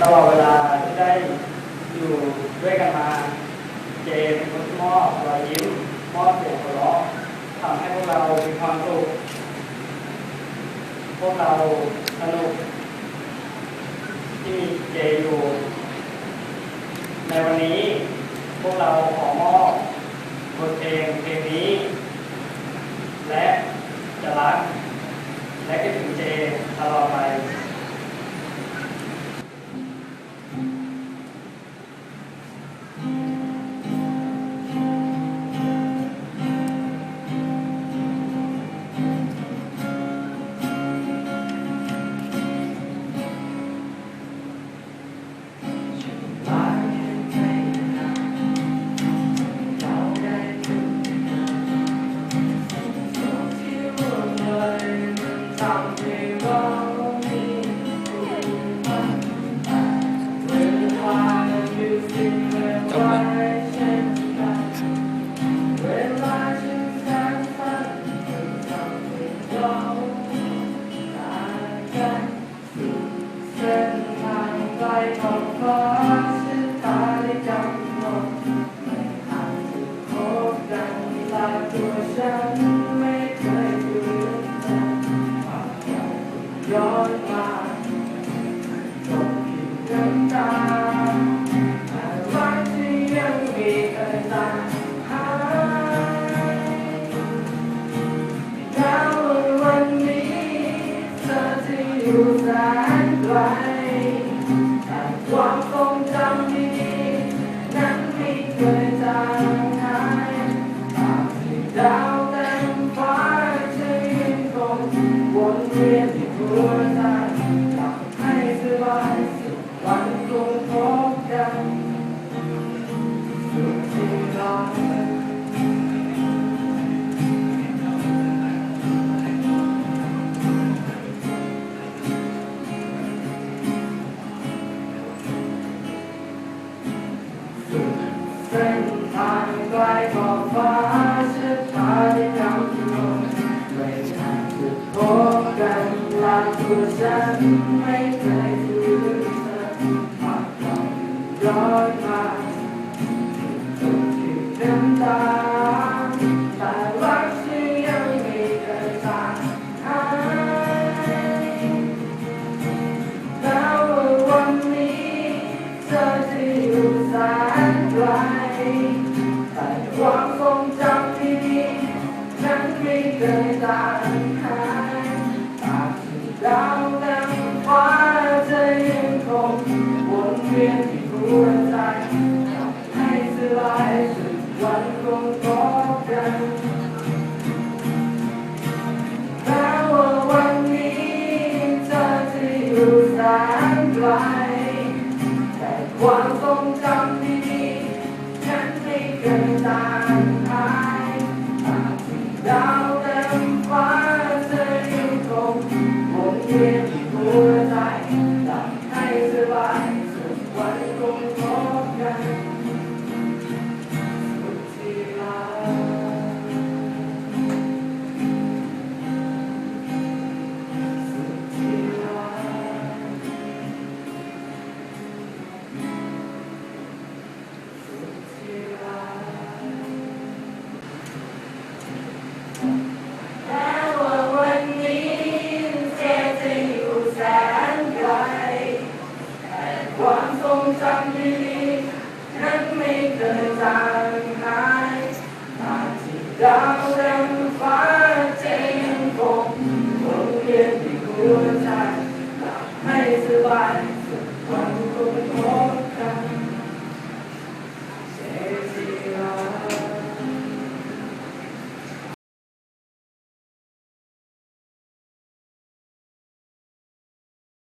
ตลอดเวลาที่ได้อยู่ด้วยกันมา เจนคนมอบรอยยิ้มมอบเสียงหัวเราะทำให้พวกเรามีความสุขพวกเราสนุกที่มีเจอยู่ ในวันนี้พวกเราขอมอบบทเพลงเพลงนี้ และจะรักและคิดถึงเจตลอดไป Mm-hmm. Bye. God วันคงพแต่วันนี้เธอจะอยู่แสนไกลแต่ความ đạo đang phá chinh phục vững yên thì của ta